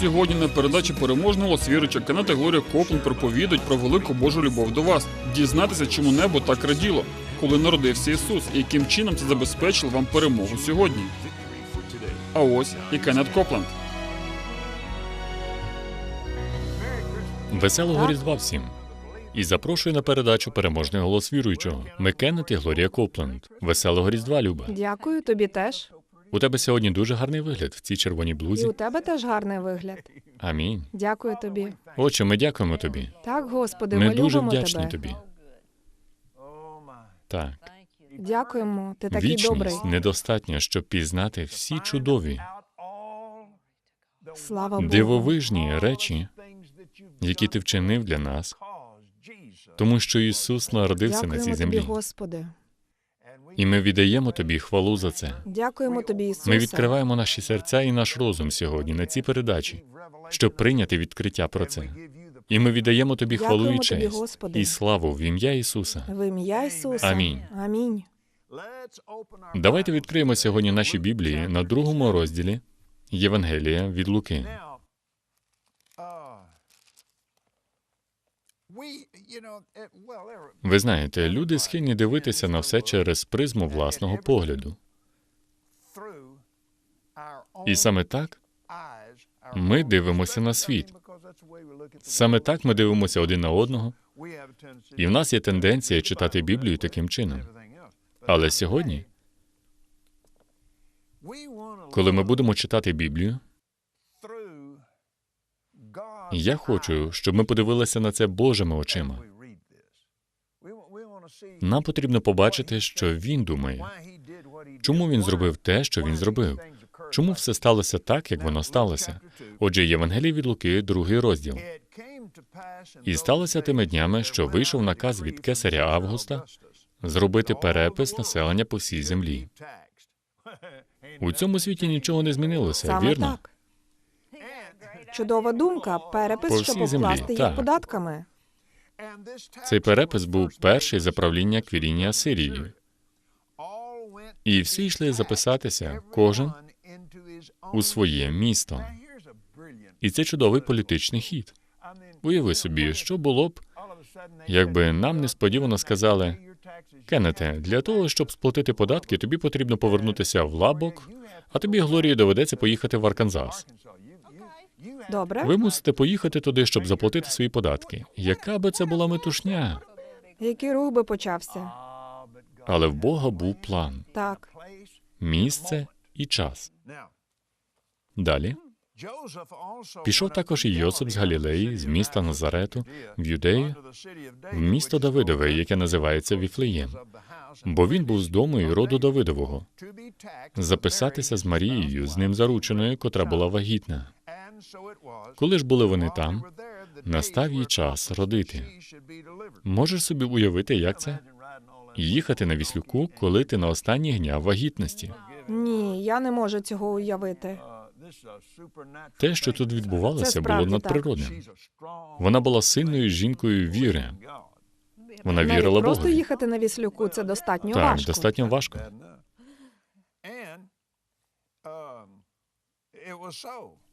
Сьогодні на передачі переможного свірича Кеннета Глорія Коплен проповідують про велику Божу любов до вас, дізнатися, чому небо так раділо, коли народився Ісус, і яким чином це забезпечило вам перемогу сьогодні. А ось і Кеннет Копленд. Веселого Різдва всім! І запрошую на передачу переможний голос віруючого. Ми Кеннет і Глорія Копленд. Веселого Різдва, Люба. Дякую тобі теж. У тебе сьогодні дуже гарний вигляд в цій червоній І блузі. у тебе теж гарний вигляд. Амінь. Дякую тобі. Отче, ми дякуємо тобі. Так, Господи, ми, Ми дуже любимо вдячні тебе. тобі. Так, Дякуємо. Ти такий добрий. вічність недостатня, щоб пізнати всі чудові, Слава Богу. дивовижні речі, які ти вчинив для нас, тому що Ісус народився на цій Дякуємо тобі, землі. Господи. І ми віддаємо тобі хвалу за це. Дякуємо тобі, Ісусе. Ми відкриваємо наші серця і наш розум сьогодні на цій передачі, щоб прийняти відкриття про це. І ми віддаємо тобі хвалу і Дякуємо тобі, честь Господи. і славу в ім'я Ісуса. В ім'я Ісуса. Амінь. Амінь. Давайте відкриємо сьогодні наші Біблії на другому розділі Євангелія від Луки. Ви знаєте, люди схильні дивитися на все через призму власного погляду. І саме так ми дивимося на світ. Саме так ми дивимося один на одного, і в нас є тенденція читати Біблію таким чином. Але сьогодні, коли ми будемо читати Біблію, я хочу, щоб ми подивилися на це Божими очима. Нам потрібно побачити, що він думає, чому він зробив те, що він зробив, чому все сталося так, як воно сталося. Отже, Євангелій від Луки, другий розділ. І сталося тими днями, що вийшов наказ від кесаря Августа зробити перепис населення по всій землі. У цьому світі нічого не змінилося, Саме вірно? так. Чудова думка. Перепис, По щоб всій землі, обкласти їх так. податками. Цей перепис був перший за правління Квірінія Сирії. І всі йшли записатися, кожен у своє місто. І це чудовий політичний хід. Уяви собі, що було б, якби нам несподівано сказали, Кеннете, для того, щоб сплатити податки, тобі потрібно повернутися в лабок, а тобі, Глорії, доведеться поїхати в Арканзас. Добре? Ви мусите поїхати туди, щоб заплатити свої податки. Яка би це була метушня? Який рух би почався? Але в Бога був план, Так. місце і час. Далі Пішов також і Йосип з Галілеї, з міста Назарету, в Юдею, в місто Давидове, яке називається Віфлеєм, бо він був з дому і роду Давидового, записатися з Марією, з ним зарученою, котра була вагітна. Коли ж були вони там, Настав їй час родити. Можеш собі уявити, як це? Їхати на віслюку, коли ти на останніх днях вагітності. Ні, я не можу цього уявити. Те, що тут відбувалося, було надприродним. Вона була сильною жінкою віри. Вона Навіть вірила просто їхати на віслюку це достатньо Так, важко. достатньо важко.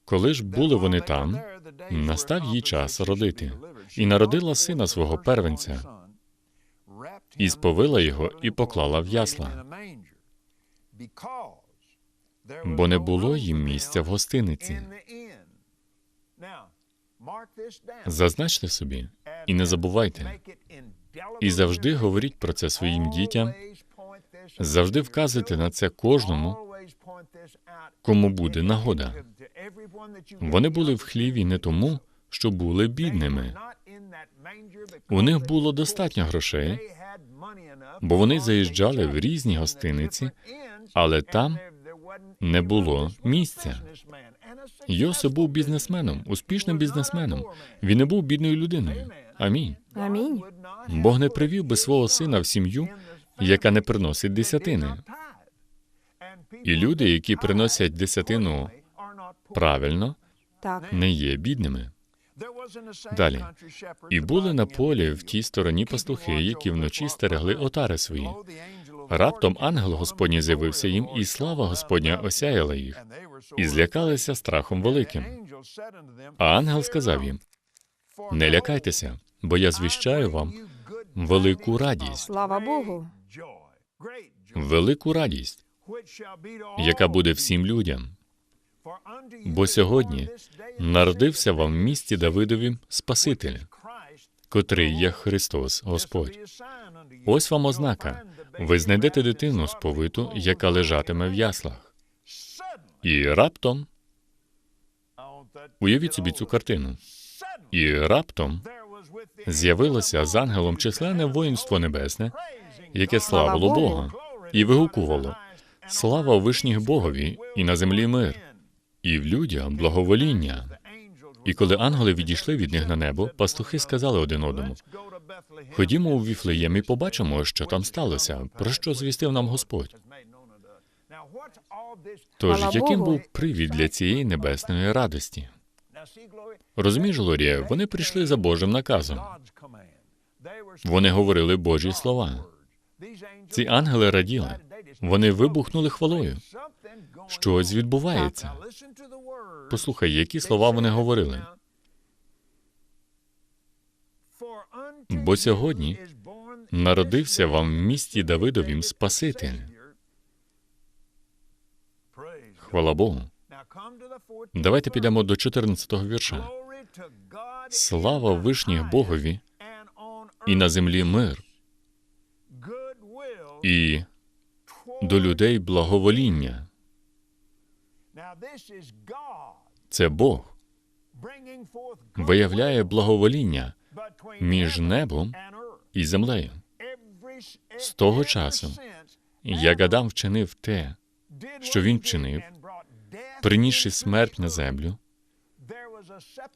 Коли ж були вони там, настав їй час родити, і народила сина свого первенця, і сповила його, і поклала в ясла, бо не було їм місця в гостиниці. Зазначте собі і не забувайте, і завжди говоріть про це своїм дітям, завжди вказуйте на це кожному, кому буде нагода. Вони були в хліві не тому, що були бідними. У них було достатньо грошей, бо вони заїжджали в різні гостиниці, але там не було місця. Йосип був бізнесменом, успішним бізнесменом. Він не був бідною людиною. Амінь. Амінь. Бог не привів би свого сина в сім'ю, яка не приносить десятини. І люди, які приносять десятину правильно, Так. не є бідними. Далі. І були на полі в тій стороні пастухи, які вночі стерегли отари свої. Раптом ангел Господній з'явився їм, і слава Господня осяяла їх, і злякалися страхом великим. А ангел сказав їм: Не лякайтеся, бо я звіщаю вам велику радість, Слава Богу. велику радість, яка буде всім людям. Бо сьогодні народився вам в місті Давидові Спаситель, котрий є Христос Господь. Ось вам ознака. Ви знайдете дитину сповиту, яка лежатиме в яслах. І раптом уявіть собі цю картину. І раптом з'явилося з ангелом численне воїнство небесне, яке славило. Бога, і вигукувало Слава вишніх Богові, і на землі мир, і в людях благовоління. І коли ангели відійшли від них на небо, пастухи сказали один одному: Ходімо у Віфлеєм і побачимо, що там сталося, про що звістив нам Господь. Тож, яким був привід для цієї небесної радості? Розумієш, Глорія, вони прийшли за Божим наказом. Вони говорили Божі слова. Ці ангели раділи. Вони вибухнули хвалою. Щось відбувається. Послухай, які слова вони говорили. Бо сьогодні Народився вам в місті Давидовім Спаситель. Хвала Богу. Давайте підемо до 14-го вірша. Слава вишніх Богові і на землі мир, і до людей благовоління. Це Бог виявляє благовоління між небом і землею. з того часу, Як Адам вчинив те, що він вчинив, принісши смерть на землю,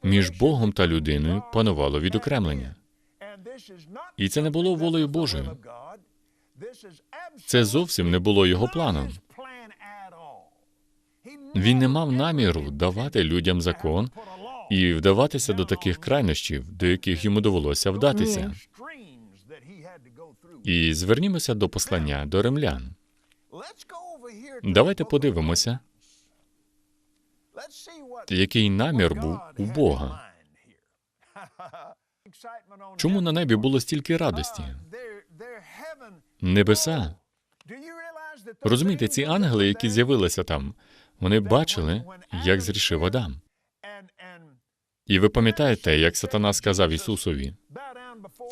між Богом та людиною панувало відокремлення. І це не було волею Божою. Це зовсім не було його планом. Він не мав наміру давати людям закон і вдаватися до таких крайнощів, до яких йому довелося вдатися. І звернімося до послання до римлян. Давайте подивимося, який намір був у Бога. Чому на небі було стільки радості? Небеса. Розумієте, ці ангели, які з'явилися там, вони бачили, як зрішив Адам. І ви пам'ятаєте, як сатана сказав Ісусові: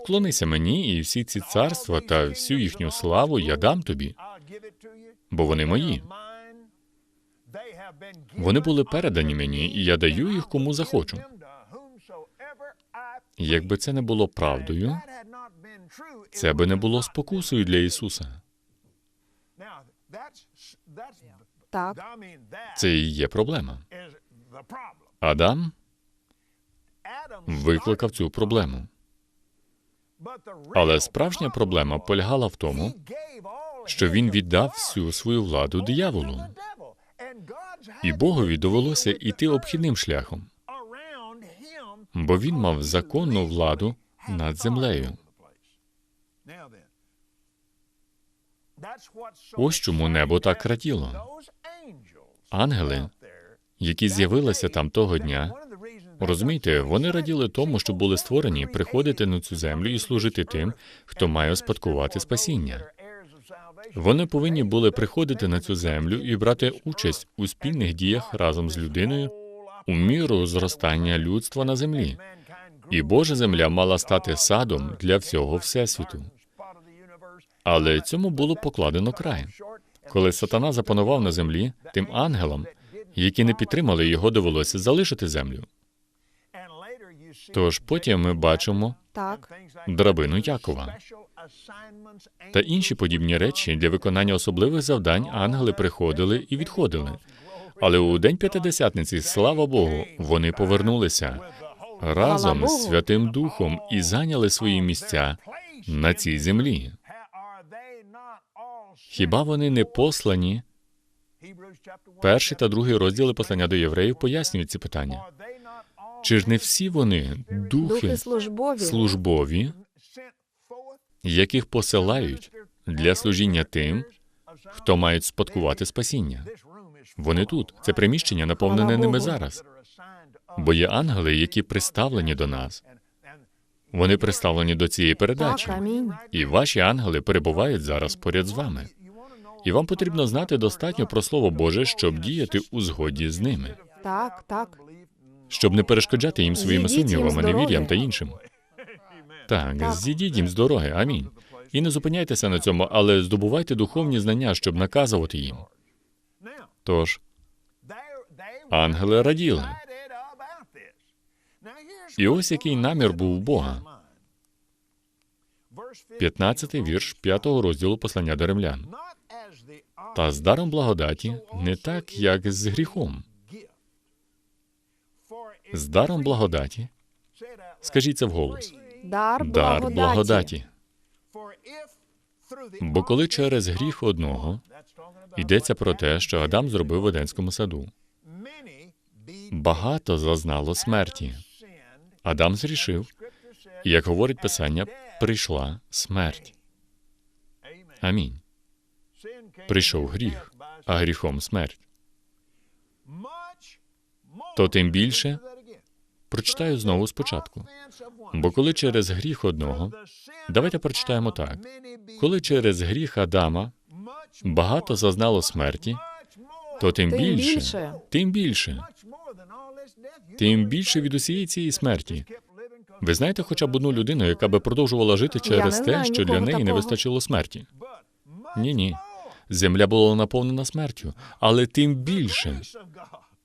Вклонися мені, і всі ці царства та всю їхню славу я дам тобі, бо вони мої. Вони були передані мені, і я даю їх кому захочу. Якби це не було правдою, це би не було спокусою для Ісуса. Так. Це і є проблема. Адам викликав цю проблему. Але справжня проблема полягала в тому, що він віддав всю свою владу дияволу, і Богові довелося йти обхідним шляхом, бо він мав законну владу над землею. Ось чому небо так раділо. Ангели, які з'явилися там того дня, розумієте, вони раділи тому, що були створені приходити на цю землю і служити тим, хто має успадкувати спасіння. Вони повинні були приходити на цю землю і брати участь у спільних діях разом з людиною у міру зростання людства на землі. І Божа земля мала стати садом для всього всесвіту. Але цьому було покладено край. Коли сатана запанував на землі, тим ангелам, які не підтримали його, довелося залишити землю. Тож потім ми бачимо Так. драбину Якова та інші подібні речі для виконання особливих завдань ангели приходили і відходили. Але у день п'ятидесятниці, слава Богу, вони повернулися разом з Святим Духом і зайняли свої місця на цій землі. Хіба вони не послані? Перший та другий розділи послання до євреїв пояснюють ці питання. Чи ж не всі вони духи Духи службові. службові, яких посилають для служіння тим, хто мають спадкувати спасіння. Вони тут. Це приміщення наповнене ними зараз. Бо є ангели, які приставлені до нас. Вони приставлені до цієї передачі. Так, амінь. І ваші ангели перебувають зараз поряд з вами. І вам потрібно знати достатньо про Слово Боже, щоб діяти у згоді з ними, Так, так. щоб не перешкоджати їм своїми Зійдіть їм сумнівами, з дороги. невір'ям та іншим. Так, Так. зійдіть їм з дороги. Амінь. І не зупиняйтеся на цьому, але здобувайте духовні знання, щоб наказувати їм. Тож, ангели раділи. І ось який намір був у Бога. 15-й вірш 5-го розділу послання до римлян. Та з даром благодаті не так, як з гріхом. З даром благодаті, скажіть це вголос. Дар Дар благодаті. благодаті. Бо коли через гріх одного йдеться про те, що Адам зробив в Едемському саду, багато зазнало смерті. Адам зрішив, і, як говорить Писання, прийшла смерть. Амінь. Прийшов гріх, а гріхом смерть. То тим більше Прочитаю знову спочатку. Бо коли через гріх одного, давайте прочитаємо так. Коли через гріх Адама багато зазнало смерті, то тим більше. тим більше, тим більше від усієї цієї смерті. Ви знаєте хоча б одну людину, яка би продовжувала жити через те, що для неї не вистачило смерті? Ні, ні. Земля була наповнена смертю, але тим більше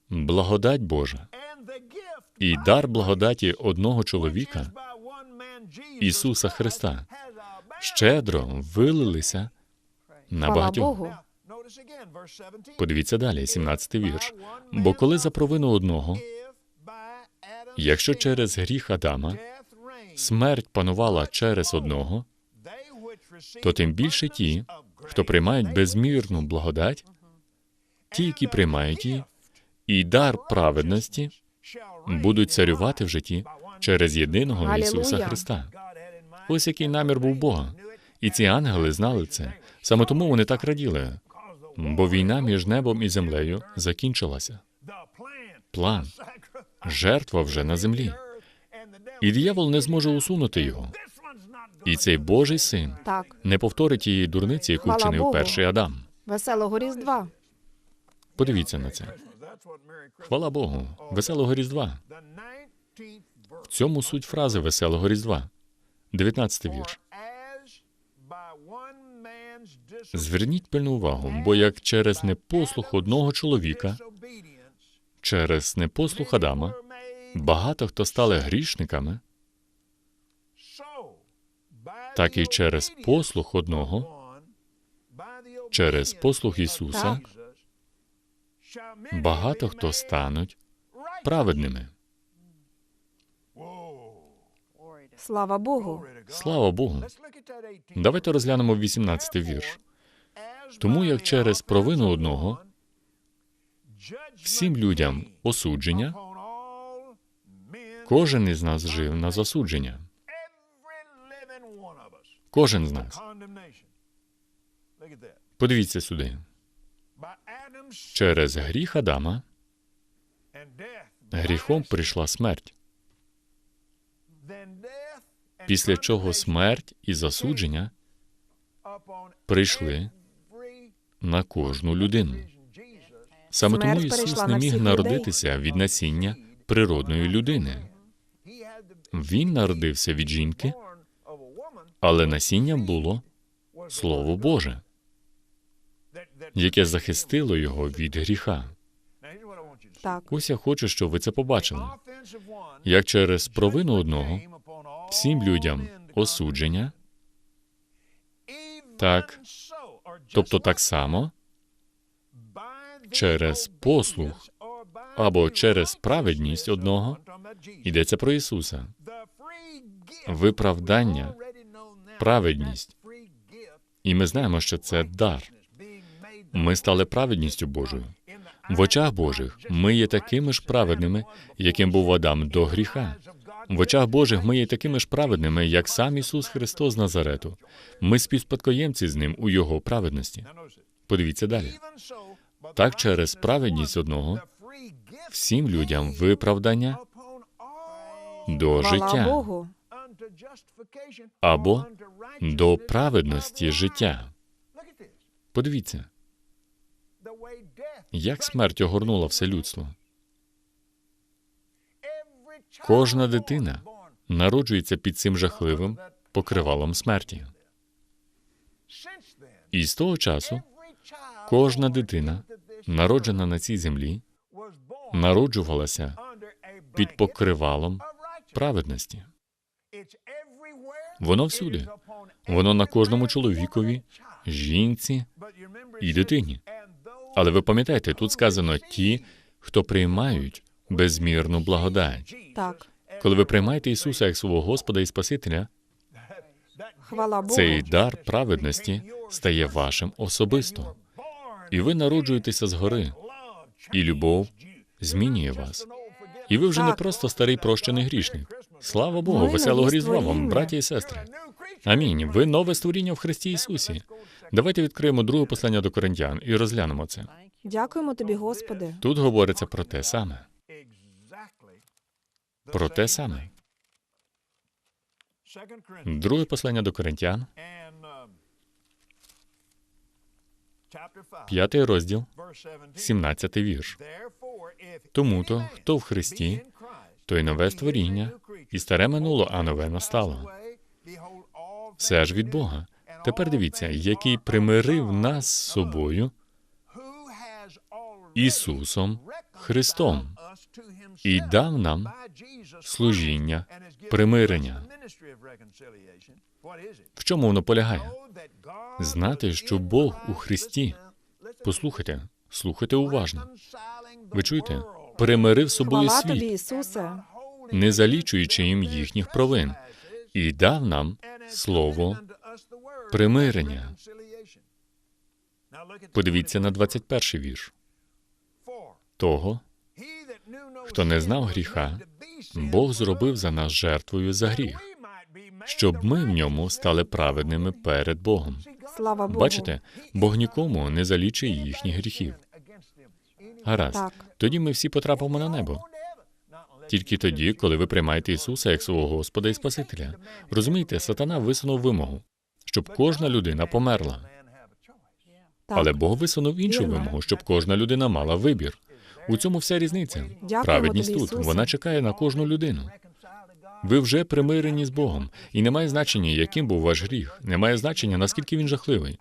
благодать Божа і дар благодаті одного чоловіка, Ісуса Христа, щедро вилилися на багатьох. Подивіться далі, 17 вірш. Бо коли за провину одного, якщо через гріх Адама смерть панувала через одного, то тим більше ті, хто приймають безмірну благодать, ті, які приймають її, і дар праведності будуть царювати в житті через єдиного Ісуса Христа. Ось який намір був Бога. І ці ангели знали це. Саме тому вони так раділи, бо війна між небом і землею закінчилася. План, жертва вже на землі. І диявол не зможе усунути його. І цей Божий син Так. не повторить тієї дурниці, яку Хвала вчинив Богу. перший Адам. Веселого Різдва. Подивіться на це. Хвала Богу, веселого Різдва. В цьому суть фрази веселого Різдва. 19 вірш. Зверніть пильну увагу, бо як через непослух одного чоловіка, через непослух Адама, багато хто стали грішниками, так і через послух одного, через послух Ісуса, багато хто стануть праведними. Слава Богу. Слава Богу. Давайте розглянемо 18 вірш. Тому як через провину одного всім людям осудження, кожен із нас жив на засудження. Кожен з нас. Подивіться сюди. Через гріх Адама гріхом прийшла смерть, після чого смерть і засудження прийшли на кожну людину. Саме тому Ісус не міг народитися від насіння природної людини. Він народився від жінки, але насінням було Слово Боже, яке захистило його від гріха. Так. Ось я хочу, щоб ви це побачили. Як через провину одного всім людям осудження, так, тобто так само через послух або через праведність одного йдеться про Ісуса. Виправдання, праведність. І ми знаємо, що це дар. Ми стали праведністю Божою. В очах Божих ми є такими ж праведними, яким був Адам до гріха. В очах Божих ми є такими ж праведними, як сам Ісус Христос Назарету. Ми співспадкоємці з ним у Його праведності. Подивіться далі. Так через праведність одного Всім людям виправдання до життя. Або до праведності життя. Подивіться, як смерть огорнула все людство. Кожна дитина народжується під цим жахливим покривалом смерті. І з того часу кожна дитина, народжена на цій землі, народжувалася під покривалом праведності. Воно всюди. Воно на кожному чоловікові, жінці і дитині. Але ви пам'ятаєте, тут сказано ті, хто приймають безмірну благодать. Так. Коли ви приймаєте Ісуса як свого Господа і Спасителя, Хвала Богу. цей дар праведності стає вашим особисто. І ви народжуєтеся згори, і любов змінює вас. І ви вже не просто старий прощений грішник. Слава Богу, нові різдва вам, браті і сестри. Амінь. Ви нове створіння в Христі Ісусі. Давайте відкриємо друге послання до Коринтян і розглянемо це. Дякуємо тобі, Господи. Тут говориться про те саме. Про те саме. Друге послання до Коринтян, п'ятий розділ, 17 вірш. Тому то, хто в Христі, той нове створіння, і старе минуло, а нове настало. Все ж від Бога. Тепер дивіться, який примирив нас з собою Ісусом Христом і дав нам служіння примирення. В чому воно полягає? Знати, що Бог у Христі Послухайте, слухайте уважно. Ви чуєте? Примирив собою Хвала тобі, світ, Ісусе. не залічуючи їм їхніх провин, і дав нам слово примирення. Подивіться на 21 вірш. Того, хто не знав гріха, Бог зробив за нас жертвою за гріх, щоб щоб ми в ньому стали праведними перед Богом. Слава Богу. Бачите, Бог нікому не залічує їхніх гріхів. Гаразд, Так. тоді ми всі потрапимо на небо. Тільки тоді, коли ви приймаєте Ісуса як свого Господа і Спасителя. Розумієте, сатана висунув вимогу, щоб кожна людина померла. Так. Але Бог висунув іншу вимогу, щоб кожна людина мала вибір. У цьому вся різниця. Дякуємо Праведність тут. Ісусе. Вона чекає на кожну людину. Ви вже примирені з Богом, і немає значення, яким був ваш гріх. Немає значення, наскільки він жахливий.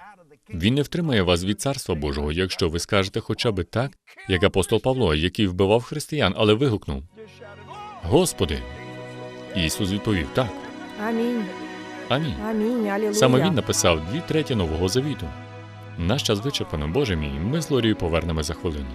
Він не втримає вас від царства Божого, якщо ви скажете хоча б так, як апостол Павло, який вбивав християн, але вигукнув: Господи! Ісус відповів так. Амінь. Амінь. Амінь. Алілуя. Саме він написав дві треті Нового Завіту. Наш час вичерпано, Боже мій, ми з Лорією повернемо за хвилину.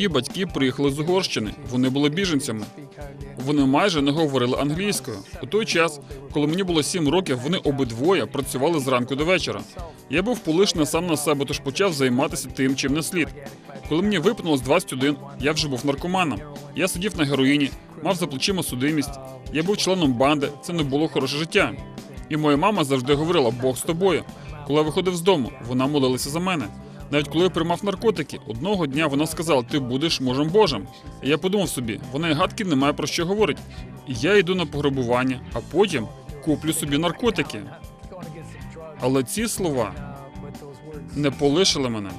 Мої батьки приїхали з Угорщини. Вони були біженцями. Вони майже не говорили англійською. У той час, коли мені було сім років, вони обидвоє працювали зранку до вечора. Я був полишений сам на себе, тож почав займатися тим, чим не слід. Коли мені виповнилось 21, я вже був наркоманом. Я сидів на героїні, мав за плечима судимість. Я був членом банди. Це не було хороше життя. І моя мама завжди говорила Бог з тобою. Коли я виходив з дому, вона молилася за мене. Навіть коли я приймав наркотики, одного дня вона сказала: Ти будеш мужем Божим. Я подумав собі, вона і гадки не має про що говорить. Я йду на пограбування, а потім куплю собі наркотики. Але ці слова не полишили мене.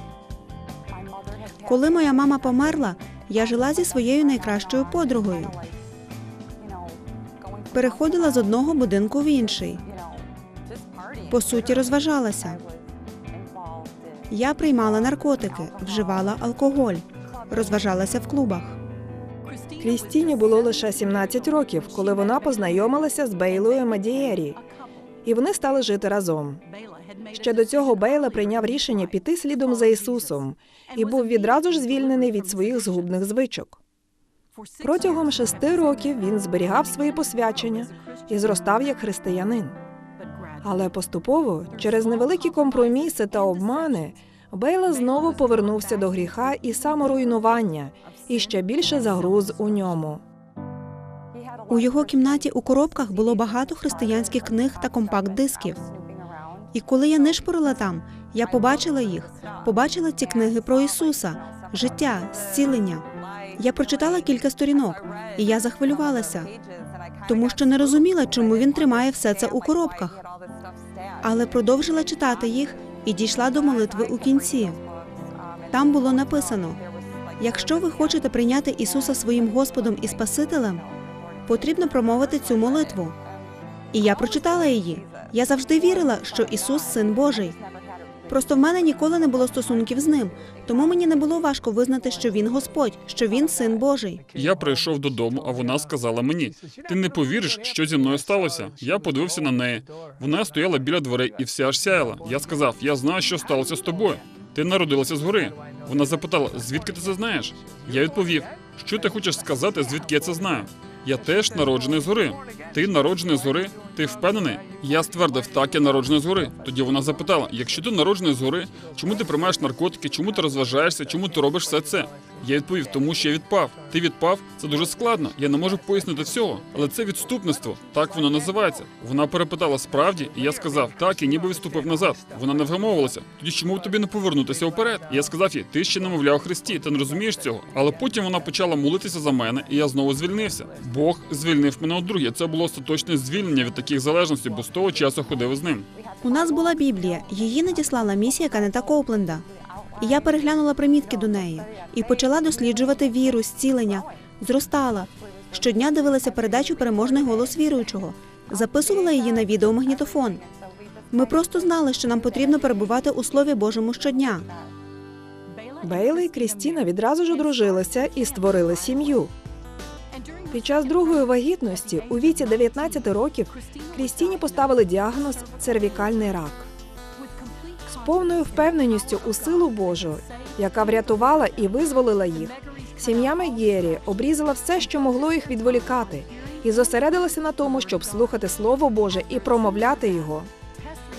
Коли моя мама померла, я жила зі своєю найкращою подругою. Переходила з одного будинку в інший. По суті, розважалася. Я приймала наркотики, вживала алкоголь, розважалася в клубах. Крістіні було лише 17 років, коли вона познайомилася з Бейлою Мадієрі, і вони стали жити разом. Ще до цього Бейла прийняв рішення піти слідом за Ісусом і був відразу ж звільнений від своїх згубних звичок. Протягом шести років він зберігав свої посвячення і зростав як християнин. Але поступово, через невеликі компроміси та обмани, Бейла знову повернувся до гріха і саморуйнування, і ще більше загруз у ньому. У його кімнаті у коробках було багато християнських книг та компакт-дисків. І коли я нишпорила там, я побачила їх, побачила ці книги про Ісуса, життя, зцілення. Я прочитала кілька сторінок, і я захвилювалася, тому що не розуміла, чому він тримає все це у коробках. Але продовжила читати їх і дійшла до молитви у кінці. Там було написано: якщо ви хочете прийняти Ісуса своїм Господом і Спасителем, потрібно промовити цю молитву. І я прочитала її. Я завжди вірила, що Ісус син Божий. Просто в мене ніколи не було стосунків з ним, тому мені не було важко визнати, що він Господь, що він син Божий. Я прийшов додому, а вона сказала мені: Ти не повіриш, що зі мною сталося. Я подивився на неї. Вона стояла біля дверей і вся аж сяяла. Я сказав: Я знаю, що сталося з тобою. Ти народилася згори. Вона запитала, звідки ти це знаєш? Я відповів: Що ти хочеш сказати, звідки я це знаю? Я теж народжений згори. Ти народжений згори? Ти впевнений? Я ствердив, так, я народжений згори. Тоді вона запитала: якщо ти народжений згори, чому ти приймаєш наркотики, чому ти розважаєшся, чому ти робиш все це? Я відповів, тому що я відпав. Ти відпав? Це дуже складно. Я не можу пояснити всього. Але це відступництво. Так воно називається. Вона перепитала справді, і я сказав, так, і ніби відступив назад. Вона не вгамовувалася. Тоді чому б тобі не повернутися вперед? Я сказав їй, ти ще не мовляв Христі, ти не розумієш цього. Але потім вона почала молитися за мене, і я знову звільнився. Бог звільнив мене от друге. Це було остаточне звільнення від таких залежностей, бо з того часу ходив із ним. У нас була Біблія, її надіслала місія Канета Коупленда. І я переглянула примітки до неї і почала досліджувати віру, зцілення, зростала. Щодня дивилася передачу Переможний голос віруючого, записувала її на відеомагнітофон. Ми просто знали, що нам потрібно перебувати у Слові Божому щодня. Бейла і Крістіна відразу ж одружилися і створили сім'ю. Під час другої вагітності у віці 19 років Крістіні поставили діагноз цервікальний рак. З повною впевненістю у силу Божу, яка врятувала і визволила їх, сім'я Мегєрі обрізала все, що могло їх відволікати, і зосередилася на тому, щоб слухати Слово Боже і промовляти його.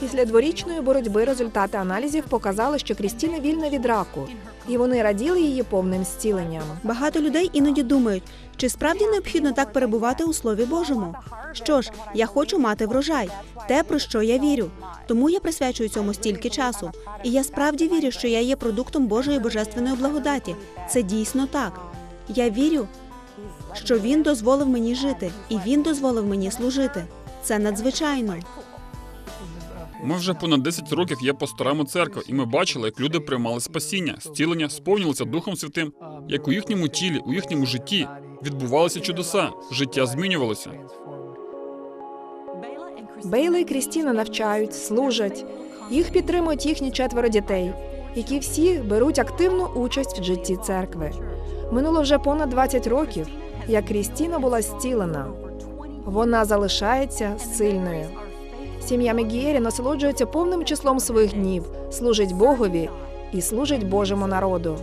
Після дворічної боротьби результати аналізів показали, що Крістіна вільна від раку, і вони раділи її повним зціленням. Багато людей іноді думають, чи справді необхідно так перебувати у Слові Божому. Що ж, я хочу мати врожай, те, про що я вірю. Тому я присвячую цьому стільки часу. І я справді вірю, що я є продуктом Божої божественної благодаті. Це дійсно так. Я вірю, що він дозволив мені жити, і він дозволив мені служити. Це надзвичайно. Ми вже понад 10 років є пасторами церкви, і ми бачили, як люди приймали спасіння, зцілення, сповнилися Духом Святим, як у їхньому тілі, у їхньому житті відбувалися чудеса, життя змінювалося. Бейла і Крістіна навчають, служать. Їх підтримують їхні четверо дітей, які всі беруть активну участь в житті церкви. Минуло вже понад 20 років, як Крістіна була зцілена. Вона залишається сильною. Сім'я Мегієрі насолоджується повним числом своїх днів, служить Богові і служить Божому народу.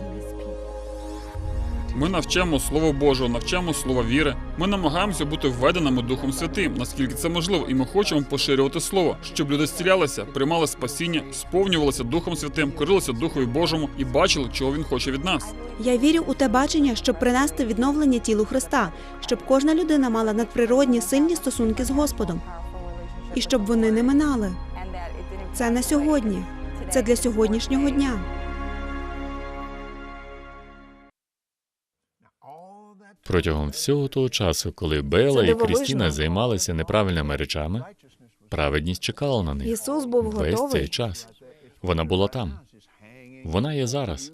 Ми навчаємо Слово Божого, навчаємо слова віри. Ми намагаємося бути введеними Духом Святим, наскільки це можливо, і ми хочемо поширювати слово, щоб люди зцілялися, приймали спасіння, сповнювалися Духом Святим, корилися Духові Божому і бачили, чого він хоче від нас. Я вірю у те бачення, щоб принести відновлення тілу Христа, щоб кожна людина мала надприродні сильні стосунки з Господом, і щоб вони не минали. Це не сьогодні, це для сьогоднішнього дня. Протягом всього того часу, коли Бела і. Крістіна займалися неправильними речами, праведність чекала на них Ісус був весь готовий. цей час. Вона була там. Вона є зараз.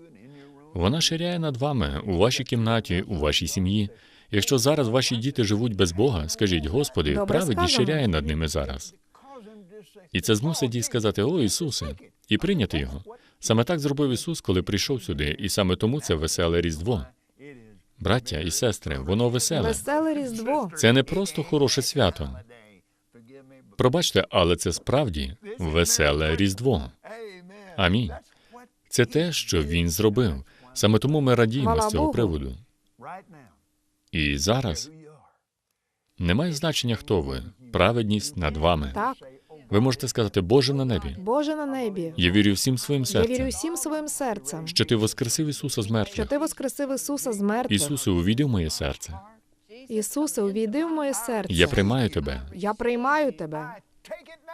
Вона ширяє над вами у вашій кімнаті, у вашій сім'ї. Якщо зараз ваші діти живуть без Бога, скажіть, Господи, праведність ширяє над ними зараз. І це змусить їх сказати: О, Ісусе, і прийняти його. Саме так зробив Ісус, коли прийшов сюди, і саме тому це веселе Різдво. Браття і сестри, воно веселе. Веселе Різдво. Це не просто хороше свято. Пробачте, але це справді веселе Різдво. Амінь. Це те, що він зробив. Саме тому ми радіємо з цього приводу. І зараз немає значення, хто ви. Праведність над вами. Так, Ви можете сказати, Боже на небі. Боже на небі. Я вірю всім своїм Я вірю серцем, всім своїм серцем, що ти воскресив Ісуса з що ти воскресив Ісуса з мертвих. Ісусе, увійди в моє серце. Ісусе, увійди в моє серце. Я приймаю тебе. Я приймаю тебе.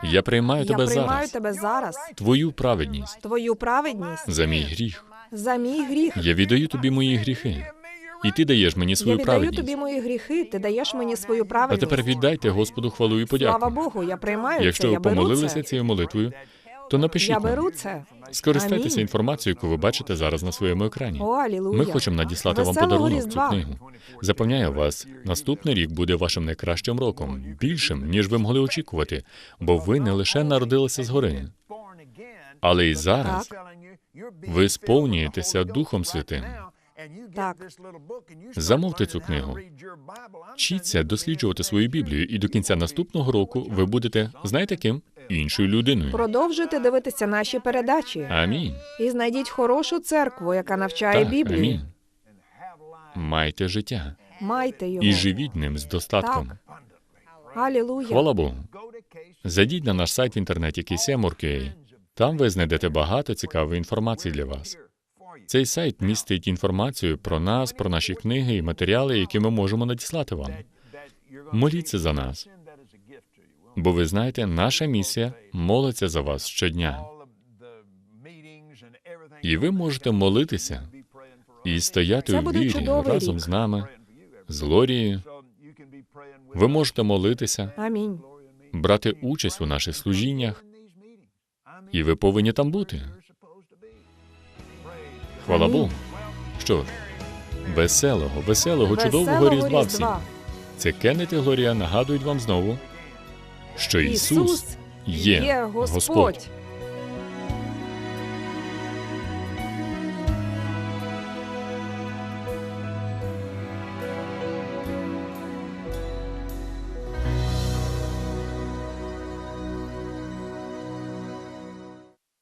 Я приймаю Я приймаю зараз. тебе зараз. Твою праведність Твою праведність за мій гріх. за мій гріх. Я віддаю тобі мої гріхи. І ти даєш мені Я свою віддаю тобі мої гріхи. Ти даєш мені свою А тепер віддайте Господу хвалу і Слава подяку. Богу, я приймаю це. Якщо Я ви беру помолилися це. цією молитвою, то напишіть Я нам. беру це. Скористайтеся Амінь. інформацією, яку ви бачите зараз на своєму екрані. О, алілуя. Ми хочемо надіслати вам Веселого подарунок цю книгу. Запевняю вас, наступний рік буде вашим найкращим роком, більшим, ніж ви могли очікувати, бо ви не лише народилися згори, але й зараз ви сповнюєтеся Духом Святим. Так. Замовте цю книгу. Вчіться досліджувати свою Біблію, і до кінця наступного року ви будете, знаєте ким? Іншою людиною. Продовжуйте дивитися наші передачі Амінь. і знайдіть хорошу церкву, яка навчає Так, Біблії. амінь. Майте життя Майте його. і живіть ним з достатком. Так. Алілуя. Хвала Богу. Зайдіть на наш сайт в інтернеті KCM.org.ua. Там ви знайдете багато цікавої інформації для вас. Цей сайт містить інформацію про нас, про наші книги і матеріали, які ми можемо надіслати вам. Моліться за нас. Бо ви знаєте, наша місія молиться за вас щодня. І ви можете молитися і стояти у вірі разом рік. з нами, з Лорією. Ви можете молитися, Амінь. брати участь у наших служіннях, і ви повинні там бути. Хвала. Богу. Що ж, веселого, веселого, чудового Веселого різдва всім. Різдва. Це Кеннет і Глорія нагадують вам знову, що Ісус є. Господь.